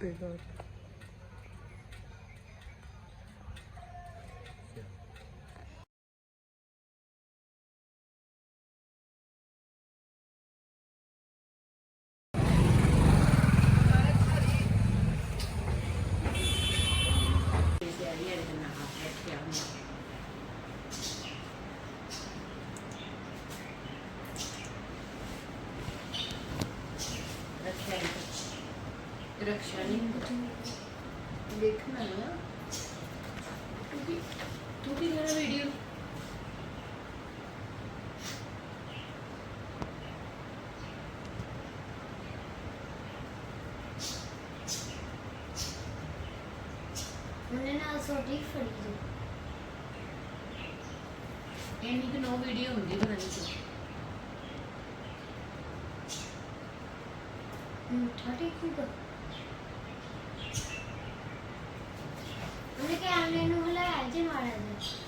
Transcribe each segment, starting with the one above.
ਕੱਢ ਜਾ ਰਿਹਾ ਤੇ ਦਾ रक्षा नहीं देखना ना तू भी तू भी मेरा वीडियो ਉਹਨੇ ਨਾਲ ਸੋਟੀ ਫੜੀ ਜੀ ਇੰਨੀ ਕਿ ਨੋ ਵੀਡੀਓ ਹੁੰਦੀ ਪਤਾ ਨਹੀਂ ਕਿਉਂ ਮਿੱਠਾ ਟਿਕੂਗਾ ਉਹਨੇ ਕੈਮਰੇ ਨੂੰ ਹਿਲਾਇਆ ਜੀ ਮਾੜਾ ਜਿਹਾ ਉਹਨੇ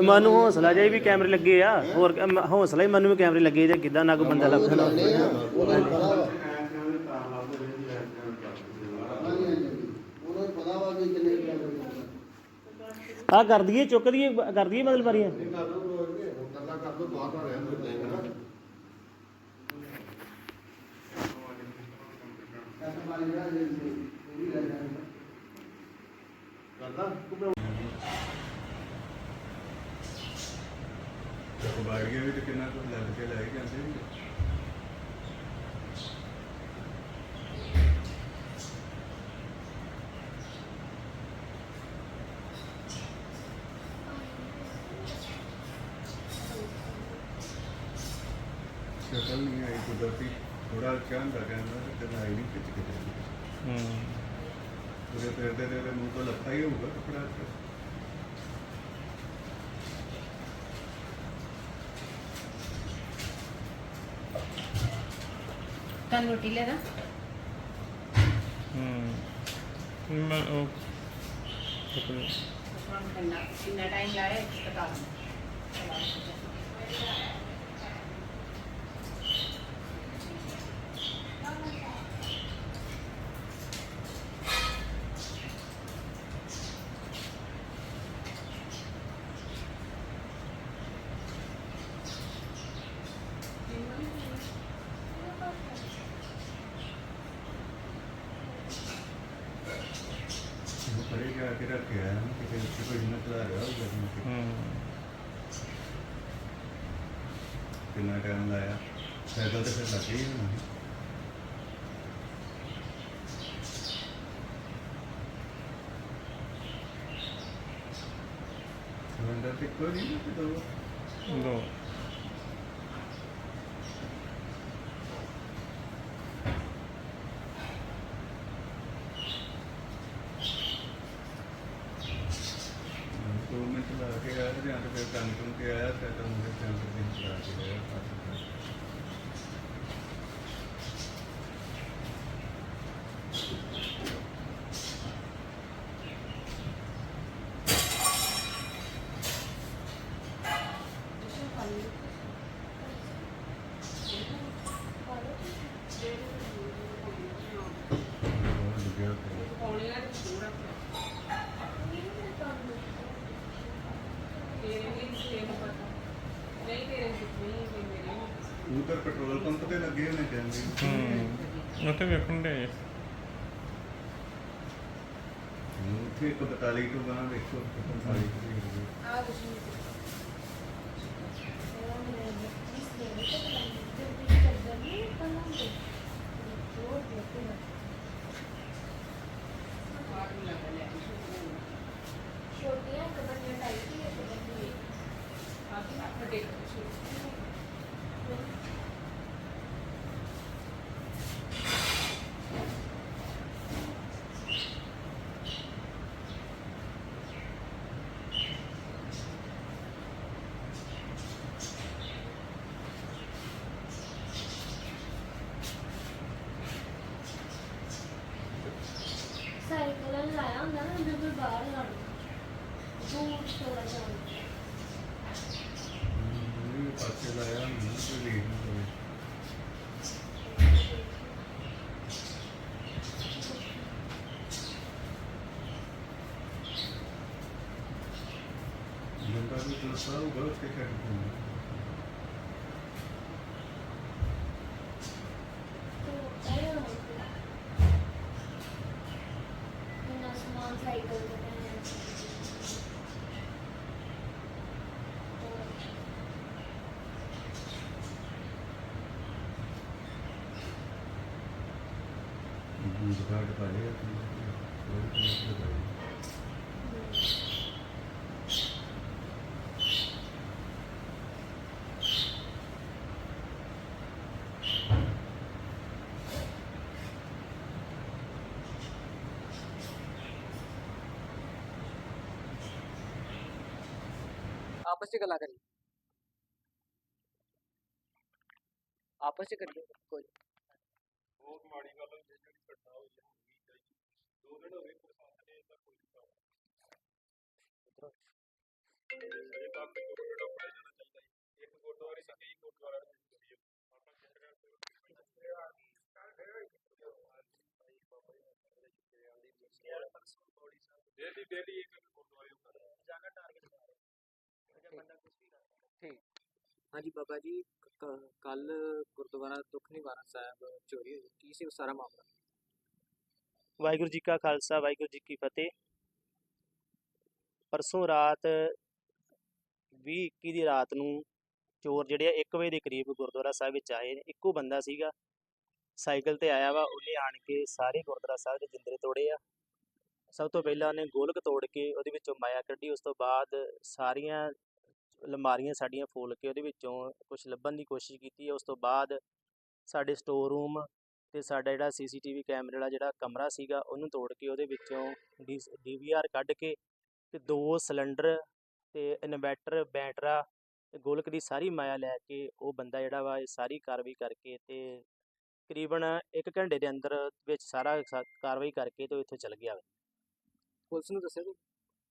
ਤੇ ਮਨ ਨੂੰ ਹੌਸਲਾ ਜਾਈ ਵੀ ਕੈਮਰੇ ਲੱਗੇ ਆ, ਹੋਰ ਹੌਸਲਾ ਹੀ ਮਨ ਨੂੰ ਵੀ ਕੈਮਰੇ ਲੱਗੇ ਜਾਂ ਕਿੱਦਾਂ ਨਾ ਕੋਈ ਬੰਦਾ ਲੱਭਦਾ ਆ ਉਹਨਾਂ ਨੂੰ ਪਤਾ ਵਾ ਕਰ ਦਈਏ, ਚੁੱਕ ਦਈਏ, ਕਰ ਦਈਏ ਬਦਲ ਵਾਰੀਆਂ ਐਸਾ ਮਾਰੀ ਬਾੜੀਆਂ ਵਿੱਚ ਕਿੰਨਾ ਕੁ ਲੱਗ ਕੇ ਲੈ ਕੇ ਜਾਂਦੇ ਨੇ ਸ਼ਕਲ ਨਹੀਂ ਆਈ ਕੁਦਰਤੀ। ਥੋੜਾ ਚਾਂਦ ਦਾ ਕਹਿੰਦਾ ਤੇ ਆਈ ਨਹੀਂ ਖਿੱਚ ਕੇ ਹੂੰ। ਪੂਰੇ ਪੈਰ ਦੇ ਦੇ ਮੂੰਹ ਤੋਂ ਲੱਥਾ ਹੀ ਹੋਊਗਾ ਕਪੜਾ। ਤੁਹਾਨੂੰ ਰੋਟੀ ਲੈ ਦਾਂ ਹੂੰ ਮੈਂ ਉਹ ਹੁਣ ਕਿੰਨਾ ਕਿੰਨਾ ਟਾਈਮ ਲਾਇਆ ਇਸ ਪਤਾ ਉਹ ਪਰੇ ਜਾ ਕੇ ਰੱਖਿਆ ਨਾ ਕਿ ਉੱਥੇ ਕੋਈ ਨਾ ਚਲਾ ਰਿਹਾ ਹੋਊਗਾ ਜਿਵੇਂ ਹੂੰ। ਕਿੰਨਾ ਟਾਈਮ ਲਾਇਆ। ਸਾਈਕਲ ਤੇ ਫਿਰ ਲੱਗੇ ਹੀ ਹੋਣਾ। ਸੀ। ਸਿਲੰਡਰ ਤੇ ਕੋਈ ਨਹੀਂ ਤੇ ਦੋ ਦੋ 6 ਨੰਬਰ ਤੋਂ ਨਹੀਂ ਤੇਰੇ ਨਹੀਂ ਵੀ ਮੇਰੇ ਉਧਰ ਪੈਟਰੋਲ ਪੰਪ ਤੇ ਲੱਗੇ ਹੋਣੇ ਕੈਮਰੇ। ਹੂੰ ਉੱਥੇ ਵੇਖਣ ਦੇ ਉੱਥੇ 45 ਤੋਂ ਗਾਂ ਦੇਖੋ 45 ਆ ਕੁਛ ਨਹੀਂ ਸੀ। ਦੂਰ ਥੋੜਾ ਜਾਣਾ ਇਹ ਪਾਸੇ ਲਾਇਆ ਨਹੀਂ ਕੋਈ ਲੇਟ ਨਾ ਹੋਵੇ ਬੰਦਾ ਵੀ ਦੋਸਤਾ ਉਹ ਬਹੁਤ ਕੇ ਕਰ ਦਿੰਦਾ। कार्ड पाएगा आपस में गला करिए। आपस में करिए कोई ਬਹੁਤ ਮਾੜੀ ਗੱਲ ਹੋਈ ਹੈ ਜਿਹੜੀ ਘਟਨਾ ਹੋਈ ਹੈ ਹੋਣੀ ਚਾਹੀਦੀ ਦੋ ਦਿਨ ਹੋ ਗਏ ਪ੍ਰਸ਼ਾਸਨ ਨੇ ਇਹਦਾ ਕੋਈ ਕੰਮ ਇਹ ਕੰਮ ਤੇ ਗਵਰਨਮੈਂਟ ਆਪਣਾ ਜਾਣਾ ਚਾਹੀਦਾ ਹੈ ਇੱਕ ਗੁਰਦੁਆਰੇ ਸੀ ਕਈ ਗੁਰਦੁਆਰਾ ਨੂੰ ਕਰੀਏ ਆਪਾਂ ਕਿਹੜਾ ਡੇਲੀ ਡੇਲੀ ਇੱਕ ਇੱਕ ਗੁਰਦੁਆਰੇ ਨੂੰ ਕਰ ਰਿਹਾ ਜਾਗਾ ਟਾਰਗੇਟ ਬਣਾ ਰਿਹਾ ਅਗਰ ਬੰਦਾ ਕੁਝ ਵੀ ਕਰਦਾ ਹਾਂਜੀ ਬਾਬਾ ਜੀ ਕੱਲ ਗੁਰਦੁਆਰਾ ਦੁੱਖ ਨਿਵਾਰਨ ਸਾਹਿਬ ਚੋਰੀ ਹੋਈ। ਕੀ ਸੀ ਉਹ ਸਾਰਾ ਮਾਮਲਾ? ਵਾਹਿਗੁਰੂ ਜੀ ਕਾ ਖਾਲਸਾ, ਵਾਹਿਗੁਰੂ ਜੀ ਕੀ ਫਤਿਹ। ਪਰਸੋਂ ਰਾਤ 20 ਦੀ ਰਾਤ ਨੂੰ ਚੋਰ ਜਿਹੜੇ ਆ 1 ਵਜੇ ਦੇ ਕਰੀਬ ਗੁਰਦੁਆਰਾ ਸਾਹਿਬ ਵਿੱਚ ਆਏ ਨੇ। ਇੱਕੋ ਬੰਦਾ ਸੀਗਾ, ਸਾਈਕਲ ਤੇ ਆਇਆ ਵਾ, ਉਹਨੇ ਆਣ ਕੇ ਸਾਰੇ ਗੁਰਦੁਆਰਾ ਸਾਹਿਬ ਦੇ ਜਿੰਦਰੇ ਤੋੜੇ ਆ। ਸਭ ਤੋਂ ਪਹਿਲਾਂ ਉਹਨੇ ਗੋਲਕ ਤੋੜ ਕੇ ਉਹਦੇ ਵਿੱਚੋਂ ਮਾਇਆ ਕੱਢੀ। ਉਸ ਤੋਂ ਬਾਅਦ ਸਾਰੀਆਂ ਅਲਮਾਰੀਆਂ ਸਾਡੀਆਂ ਫੋਲ ਕੇ ਉਹਦੇ ਵਿੱਚੋਂ ਕੁਝ ਲੱਭਣ ਦੀ ਕੋਸ਼ਿਸ਼ ਕੀਤੀ ਉਸ ਤੋਂ ਬਾਅਦ ਸਾਡੇ ਸਟੋਰ ਰੂਮ ਤੇ ਸਾਡਾ ਜਿਹੜਾ ਸੀਸੀਟੀਵੀ ਕੈਮਰੇ ਵਾਲਾ ਜਿਹੜਾ ਕਮਰਾ ਸੀਗਾ, ਉਹਨੂੰ ਤੋੜ ਕੇ ਉਹਦੇ ਵਿੱਚੋਂ ਡੀਵੀਆਰ ਕੱਢ ਕੇ ਤੇ ਦੋ ਸਿਲੰਡਰ ਤੇ ਇਨਵੈਟਰ ਬੈਟਰਾ ਗੋਲਕ ਦੀ ਸਾਰੀ ਮਾਇਆ ਲੈ ਕੇ ਉਹ ਬੰਦਾ ਜਿਹੜਾ ਵਾ ਇਹ ਸਾਰੀ ਕਾਰਵਾਈ ਕਰਕੇ ਤੇ ਤਕਰੀਬਨ 1 ਘੰਟੇ ਦੇ ਅੰਦਰ ਵਿੱਚ ਸਾਰਾ ਕਾਰਵਾਈ ਕਰਕੇ ਤੇ ਉਹ ਇੱਥੋਂ ਚਲ ਗਿਆ ਵਾ। ਪੁਲਿਸ ਨੂੰ ਦੱਸਿਆ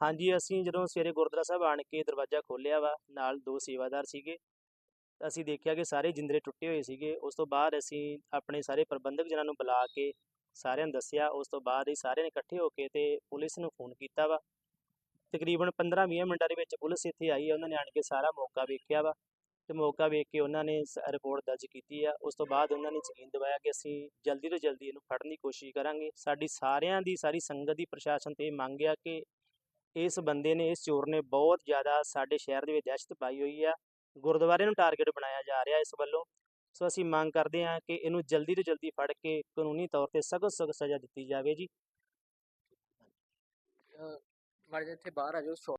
ਹਾਂਜੀ, ਅਸੀਂ ਜਦੋਂ ਸਵੇਰੇ ਗੁਰਦੁਆਰਾ ਸਾਹਿਬ ਆਣ ਕੇ ਦਰਵਾਜ਼ਾ ਖੋਲ੍ਹਿਆ ਵਾ, ਨਾਲ ਦੋ ਸੇਵਾਦਾਰ ਸੀਗੇ, ਅਸੀਂ ਦੇਖਿਆ ਕਿ ਸਾਰੇ ਜਿੰਦਰੇ ਟੁੱਟੇ ਹੋਏ ਸੀਗੇ, ਉਸ ਤੋਂ ਬਾਅਦ ਅਸੀਂ ਆਪਣੇ ਸਾਰੇ ਪ੍ਰਬੰਧਕ ਜਨਾਂ ਨੂੰ ਬੁਲਾ ਕੇ ਸਾਰਿਆਂ ਨੂੰ ਦੱਸਿਆ, ਉਸ ਤੋਂ ਬਾਅਦ ਹੀ ਸਾਰਿਆਂ ਨੇ ਇਕੱਠੇ ਹੋ ਕੇ ਤੇ ਪੁਲਿਸ ਨੂੰ ਫੋਨ ਕੀਤਾ ਵਾ। ਤਕਰੀਬਨ 15-20 ਮਿੰਟਾਂ ਦੇ ਵਿੱਚ ਪੁਲਿਸ ਇੱਥੇ ਆਈ ਹੈ ਉਹਨਾਂ ਨੇ ਆਣ ਕੇ ਸਾਰਾ ਮੌਕਾ ਵੇਖਿਆ ਵਾ ਤੇ ਮੌਕਾ ਵੇਖ ਕੇ ਉਹਨਾਂ ਨੇ ਰਿਪੋਰਟ ਦਰਜ ਕੀਤੀ ਆ। ਉਸ ਤੋਂ ਬਾਅਦ ਉਹਨਾਂ ਨੇ ਯਕੀਨ ਦਿਵਾਇਆ ਕਿ ਅਸੀਂ ਜਲਦੀ ਤੋਂ ਜਲਦੀ ਇਹਨੂੰ ਫੜਨ ਦੀ ਕੋਸ਼ਿਸ਼ ਕਰਾਂਗੇ। ਸਾਡੀ ਸਾਰਿਆਂ ਦੀ, ਸਾਰੀ ਸੰਗਤ ਦੀ ਪ੍ਰਸ਼ਾਸਨ ਤੇ ਮੰਗ ਆ ਕਿ ਇਸ ਬੰਦੇ ਨੇ, ਇਸ ਚੋਰ ਨੇ ਬਹੁਤ ਜ਼ਿਆਦਾ ਸਾਡੇ ਸ਼ਹਿਰ ਦੇ ਵਿੱਚ ਦਹਿਸ਼ਤ ਪਾਈ ਹੋਈ ਆ। ਗੁਰਦੁਆਰੇ ਨੂੰ ਟਾਰਗੇਟ ਬਣਾਇਆ ਜਾ ਰਿਹਾ ਇਸ ਵੱਲੋਂ। ਸੋ ਅਸੀਂ ਮੰਗ ਕਰਦੇ ਹਾਂ ਕਿ ਇਹਨੂੰ ਜਲਦੀ ਤੋਂ ਜਲਦੀ ਫੜ ਕੇ ਕਾਨੂੰਨੀ ਤੌਰ ਤੇ ਸਖਤ ਸਖਤ ਸਜ਼ਾ ਦਿੱਤੀ ਜਾਵੇ ਜੀ। ਮਾੜੇ ਇੱਥੇ ਬਾਹਰ ਆ ਜਾਓ